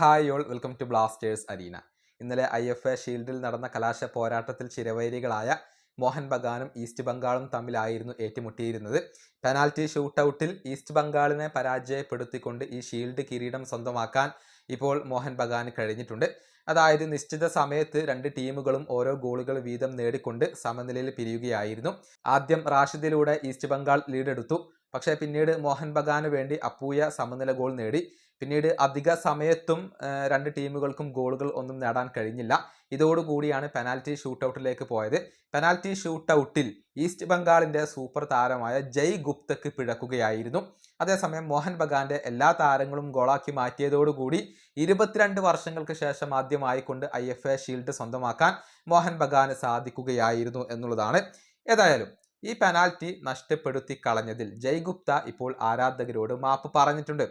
Hi y'all welcome to Blasters arena ഇന്നലെ I F A ഷീൽഡിൽ നടന്ന കലാശ പോരാട്ടത്തിൽ ചിരവൈരികളായ മോഹൻ ബഗാനും ഈസ്റ്റ് ബംഗാളും തമ്മിലായിരുന്നു ഏറ്റുമുട്ടിയിരുന്നത്. പെനാൽറ്റി ഷൂട്ടൗട്ടിൽ ഈസ്റ്റ് ബംഗാളിനെ പരാജയപ്പെടുത്തിക്കൊണ്ട് ഈ ഷീൽഡ് കിരീടം സ്വന്തമാക്കാൻ ഇപ്പോൾ മോഹൻ ബഗാന് കഴിഞ്ഞിട്ടുണ്ട്. അതായത് നിശ്ചിത സമയത്ത് രണ്ട് ടീമുകളും ഓരോ ഗോളുകൾ വീതം നേടിക്കൊണ്ട് സമനിലയിൽ പിരിയുകയായിരുന്നു. ആദ്യം റാഷിദിലൂടെ ഈസ്റ്റ് ബംഗാൾ ലീഡെടുത്തു. പക്ഷേ പിന്നീട് മോഹൻ ബഗാന് വേണ്ടി അപ്പൂയ സമനില ഗോൾ നേടി. പിന്നീട് അധിക സമയത്തും രണ്ട് ടീമുകൾക്കും ഗോളുകൾ ഒന്നും നേടാൻ കഴിഞ്ഞില്ല. ഇതോടുകൂടിയാണ് പെനാൽറ്റി ഷൂട്ടൌട്ടിലേക്ക് പോയത്. പെനാൽറ്റി ഷൂട്ടൌട്ടിൽ ഈസ്റ്റ് ബംഗാളിന്റെ സൂപ്പർ താരമായ ജയ് ഗുപ്തക്ക് പിഴക്കുകയായിരുന്നു. അതേസമയം മോഹൻ ബഗാന്റെ എല്ലാ താരങ്ങളും ഗോളാക്കി മാറ്റിയതോടുകൂടി ഇരുപത്തിരണ്ട് വർഷങ്ങൾക്ക് ശേഷം ആദ്യമായിക്കൊണ്ട് ഐ എഫ് എ ഷീൽഡ് സ്വന്തമാക്കാൻ മോഹൻ ബഗാന് സാധിക്കുകയായിരുന്നു എന്നുള്ളതാണ്. ഏതായാലും ഈ പെനാൽറ്റി നഷ്ടപ്പെടുത്തി കളഞ്ഞതിൽ ജയ് ഗുപ്ത ഇപ്പോൾ ആരാധകരോട് മാപ്പ് പറഞ്ഞിട്ടുണ്ട്.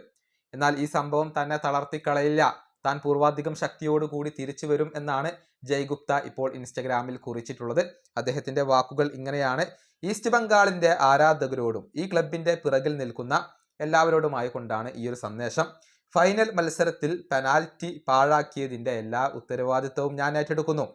എന്നാൽ ഈ സംഭവം തന്നെ തളർത്തിക്കളയില്ല. താൻ പൂർവാധികം ശക്തിയോടുകൂടി തിരിച്ചു വരും എന്നാണ് ജയ്ഗുപ്ത ഇപ്പോൾ ഇൻസ്റ്റഗ്രാമിൽ കുറിച്ചിട്ടുള്ളത്. അദ്ദേഹത്തിന്റെ വാക്കുകൾ ഇങ്ങനെയാണ്. ഈസ്റ്റ് ബംഗാളിന്റെ ആരാധകരോടും ഈ ക്ലബിന്റെ പിറകിൽ നിൽക്കുന്ന എല്ലാവരോടുമായി കൊണ്ടാണ് ഈ ഒരു സന്ദേശം. ഫൈനൽ മത്സരത്തിൽ പെനാൽറ്റി പാഴാക്കിയതിന്റെ എല്ലാ ഉത്തരവാദിത്വവും ഞാൻ ഏറ്റെടുക്കുന്നു.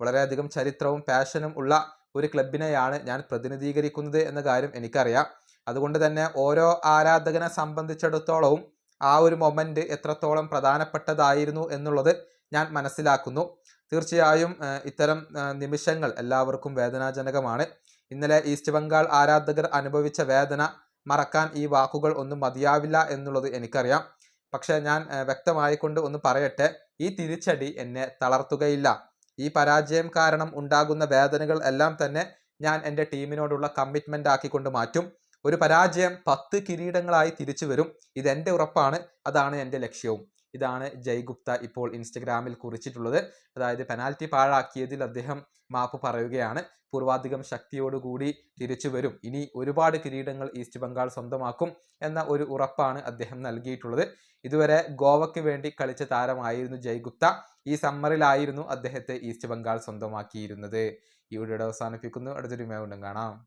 വളരെയധികം ചരിത്രവും പാഷനും ഉള്ള ഒരു ക്ലബിനെയാണ് ഞാൻ പ്രതിനിധീകരിക്കുന്നത് എന്ന കാര്യം എനിക്കറിയാം. അതുകൊണ്ട് തന്നെ ഓരോ ആരാധകനെ സംബന്ധിച്ചിടത്തോളവും ആ ഒരു മൊമെന്റ് എത്രത്തോളം പ്രധാനപ്പെട്ടതായിരുന്നു എന്നുള്ളത് ഞാൻ മനസ്സിലാക്കുന്നു. തീർച്ചയായും ഇത്തരം നിമിഷങ്ങൾ എല്ലാവർക്കും വേദനാജനകമാണ്. ഇന്നലെ ഈസ്റ്റ് ബംഗാൾ ആരാധകർ അനുഭവിച്ച വേദന മറക്കാൻ ഈ വാക്കുകൾ ഒന്നും മതിയാവില്ല എന്നുള്ളത് എനിക്കറിയാം. പക്ഷേ ഞാൻ വ്യക്തമായി വ്യക്തമായിക്കൊണ്ട് ഒന്ന് പറയട്ടെ ഈ തിരിച്ചടി എന്നെ തളർത്തുകയില്ല. ഈ പരാജയം കാരണം ഉണ്ടാകുന്ന വേദനകൾ എല്ലാം തന്നെ ഞാൻ എന്റെ ടീമിനോടുള്ള കമ്മിറ്റ്മെന്റ് ആക്കിക്കൊണ്ട് മാറ്റും. ഒരു പരാജയം പത്ത് കിരീടങ്ങളായി തിരിച്ചു വരും. ഇതെന്റെ ഉറപ്പാണ്. അതാണ് എന്റെ ലക്ഷ്യവും. ഇതാണ് ജയ്ഗുപ്ത ഇപ്പോൾ ഇൻസ്റ്റഗ്രാമിൽ കുറിച്ചിട്ടുള്ളത്. അതായത് പെനാൽറ്റി പാഴാക്കിയതിൽ അദ്ദേഹം മാപ്പ് പറയുകയാണ്. പൂർവാധികം ശക്തിയോടുകൂടി തിരിച്ചു വരും. ഇനി ഒരുപാട് കിരീടങ്ങൾ ഈസ്റ്റ് ബംഗാൾ സ്വന്തമാക്കും എന്ന ഒരു ഉറപ്പാണ് അദ്ദേഹം നൽകിയിട്ടുള്ളത്. ഇതുവരെ ഗോവയ്ക്ക് വേണ്ടി കളിച്ച താരമായിരുന്നു ജയ് ഗുപ്ത ഈ സമ്മറിലായിരുന്നു അദ്ദേഹത്തെ ഈസ്റ്റ് ബംഗാൾ സ്വന്തമാക്കിയിരുന്നത്. ഈ വീഡിയോ അവസാനിപ്പിക്കുന്നു. അടുത്തൊരു മേവുണ്ടും കാണാം.